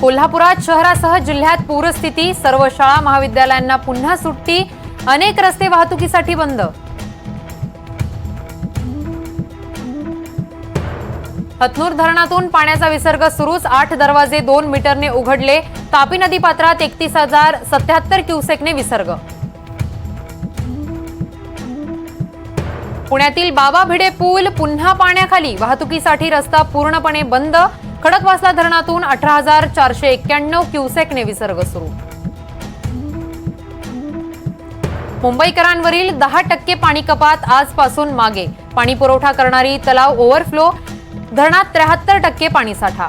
कोल्हापुरात शहरासह जिल्ह्यात पूरस्थिती सर्व शाळा महाविद्यालयांना पुन्हा सुट्टी अनेक रस्ते वाहतुकीसाठी बंद. हतनूर धरणातून पाण्याचा विसर्ग सुरूच. आठ दरवाजे दोन मीटरने उघडले. तापी नदी पात्रात एकतीस हजार सत्याहत्तर क्युसेकने विसर्ग. पुण्यातील बाबा भिडे पूल पुन्हा पाण्याखाली. वाहतुकीसाठी रस्ता पूर्णपणे बंद. खडकवासला धरणातून अठरा हजार चारशे एक्क्याण्णव क्युसेकने विसर्ग सुरू. मुंबईकरांवरील दहा टक्के पाणी कपात आजपासून मागे. पाणी पुरवठा करणारी तलाव ओव्हरफ्लो धरणात त्र्याहत्तर टक्के पाणीसाठा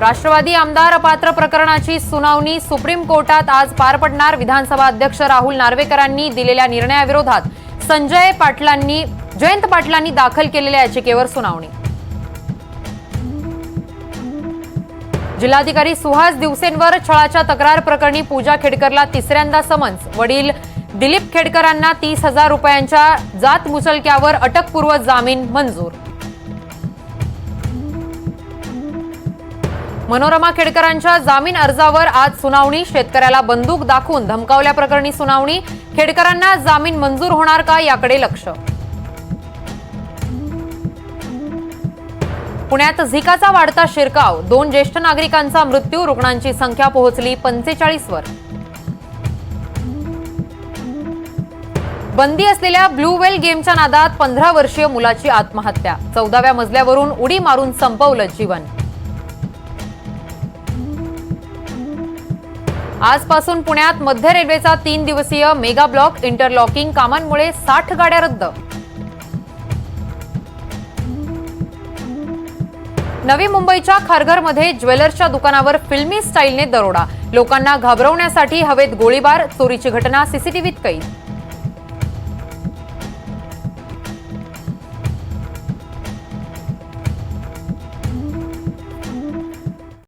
राष्ट्रवादी आमदार अपात्र प्रकरणाची सुनावणी सुप्रीम कोर्टात आज पार पडणार. विधानसभा अध्यक्ष राहुल नार्वेकरांनी दिलेल्या निर्णयाविरोधात संजय पाटलांनी जयंत पाटलांनी दाखल केलेल्या याचिकेवर सुनावणी. जिल्हाधिकारी सुहास दिवसेंवर छळाच्या तक्रार प्रकरणी पूजा खेडकरला तिसऱ्यांदा समन्स. वडील दिलीप खेडकरांना तीस हजार रुपयांच्या जात मुचलक्यावर अटकपूर्व जामीन मंजूर. मनोरमा खेडकरांच्या जामीन अर्जावर आज सुनावणी. शेतकऱ्याला बंदूक दाखवून धमकावल्याप्रकरणी सुनावणी. खेडकरांना जामीन मंजूर होणार का याकडे लक्ष. पुण्यात झिकाचा वाढता शिरकाव. दोन ज्येष्ठ नागरिकांचा मृत्यू. रुग्णांची संख्या पोहोचली पंचेचाळीसवर बंदी असलेल्या ब्लू वेल गेमच्या नादात पंधरा वर्षीय मुलाची आत्महत्या. चौदाव्या मजल्यावरून उडी मारून संपवलं जीवन. आजपासून पुण्यात मध्य रेल्वेचा तीन दिवसीय मेगा ब्लॉक इंटरलॉकिंग कामांमुळे साठ गाड्या रद्द. नवी मुंबईच्या खारघरमध्ये ज्वेलर्सच्या दुकानावर फिल्मी स्टाईलने दरोडा. लोकांना घाबरवण्यासाठी हवेत गोळीबार चोरीची घटना सीसीटीव्हीत कैद.